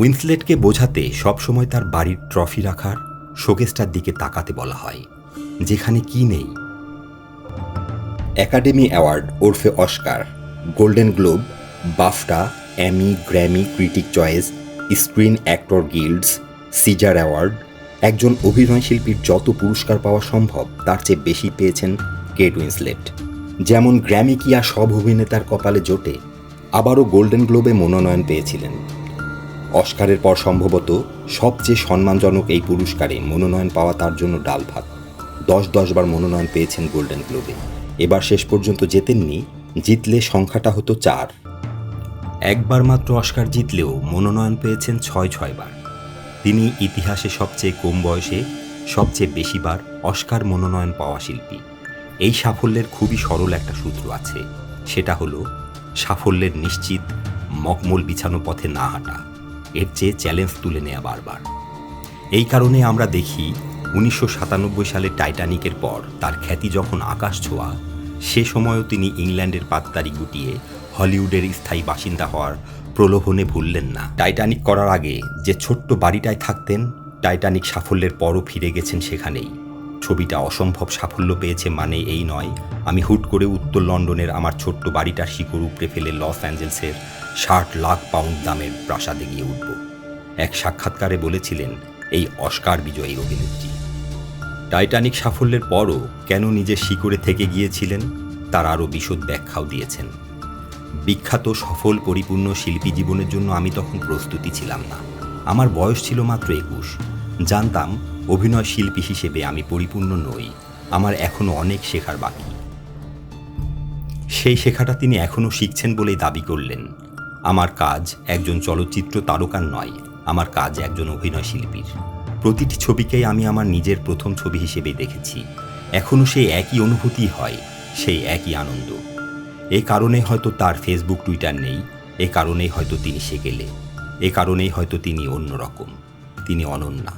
উইন্সলেটকে বোঝাতে সবসময় তার বাড়ির ট্রফি রাখার শোকেসটার দিকে তাকাতে বলা হয়, যেখানে কি নেই। একাডেমি অ্যাওয়ার্ড, ওরফে Oscar, Golden Globe, BAFTA, Emmy, Grammy, critic choice, screen actor guilds, Cesar award, একজন অভিনয়শিল্পীর যত পুরস্কার পাওয়া সম্ভব, তার চেয়ে বেশি পেয়েছেন কেট উইন্সলেট। যেমন গ্র্যামি কি আর সব অভিনেতার কপালে জোটে, আবারও গোল্ডেন গ্লোবে মনোনয়ন পেয়েছিলেন। অস্কারের পর সম্ভবত সবচেয়ে সম্মানজনক এই পুরস্কারে মনোনয়ন পাওয়া তার জন্য ডাল ভাত। দশ দশবার মনোনয়ন পেয়েছেন গোল্ডেন গ্লোবে। এবার শেষ পর্যন্ত জেতেননি, জিতলে সংখ্যাটা হতো চার। একবার মাত্র অস্কার জিতলেও মনোনয়ন পেয়েছেন ছয় ছয়বার তিনি ইতিহাসে সবচেয়ে কম বয়সে সবচেয়ে বেশিবার অস্কার মনোনয়ন পাওয়া শিল্পী। এই সাফল্যের খুবই সরল একটা সূত্র আছে, সেটা হলো সাফল্যের নিশ্চিত মকমল বিছানো পথে না হাঁটা। এর চেয়ে চ্যালেঞ্জ তুলে নেয়া বারবার। এই কারণে আমরা দেখি, উনিশশো সাতানব্বই সালে টাইটানিকের পর তার খ্যাতি যখন আকাশ ছোঁয়া, সে সময়ও তিনি ইংল্যান্ডের পাততারি গুটিয়ে হলিউডের স্থায়ী বাসিন্দা হওয়ার প্রলোভনে ভুললেন না। টাইটানিক করার আগে যে ছোট্ট বাড়িটায় থাকতেন, টাইটানিক সাফল্যের পরও ফিরে গেছেন সেখানেই। ছবিটা অসম্ভব সাফল্য পেয়েছে মানে এই নয়। আমি হুট করে উত্তর লন্ডনের আমার ছোট্ট বাড়িটার শিকড় উপড়ে ফেলে লস অ্যাঞ্জেলসের ষাট লাখ পাউন্ড দামের প্রাসাদে গিয়ে উঠব। এক সাক্ষাৎকারে বলেছিলেন, এই অস্কার বিজয়ী অভিনেত্রী। টাইটানিক সাফল্যের পরও কেন নিজের শিকড়ে থেকে গিয়েছিলেন? তার আরও বিশদ ব্যাখ্যাও দিয়েছেন। বিখ্যাত, সফল, পরিপূর্ণ শিল্পী জীবনের জন্য আমি তখন প্রস্তুতি ছিলাম না। আমার বয়স ছিল মাত্র একুশ। জানতাম অভিনয় শিল্পী হিসেবে আমি পরিপূর্ণ নই, আমার এখনও অনেক শেখার বাকি। সেই শেখাটা তিনি এখনও শিখছেন বলেই দাবি করলেন। আমার কাজ একজন চলচ্চিত্র তারকার নয়, আমার কাজ একজন অভিনয় শিল্পীর। প্রতিটি ছবিকেই আমি আমার নিজের প্রথম ছবি হিসেবে দেখেছি। এখনও সেই একই অনুভূতি হয়, সেই একই আনন্দ। এ কারণে হয়তো তার ফেসবুক, টুইটার নেই, এ কারণেই হয়তো তিনি সেকেলে, এ কারণেই হয়তো তিনি অন্যরকম। তিনি অনন্যা।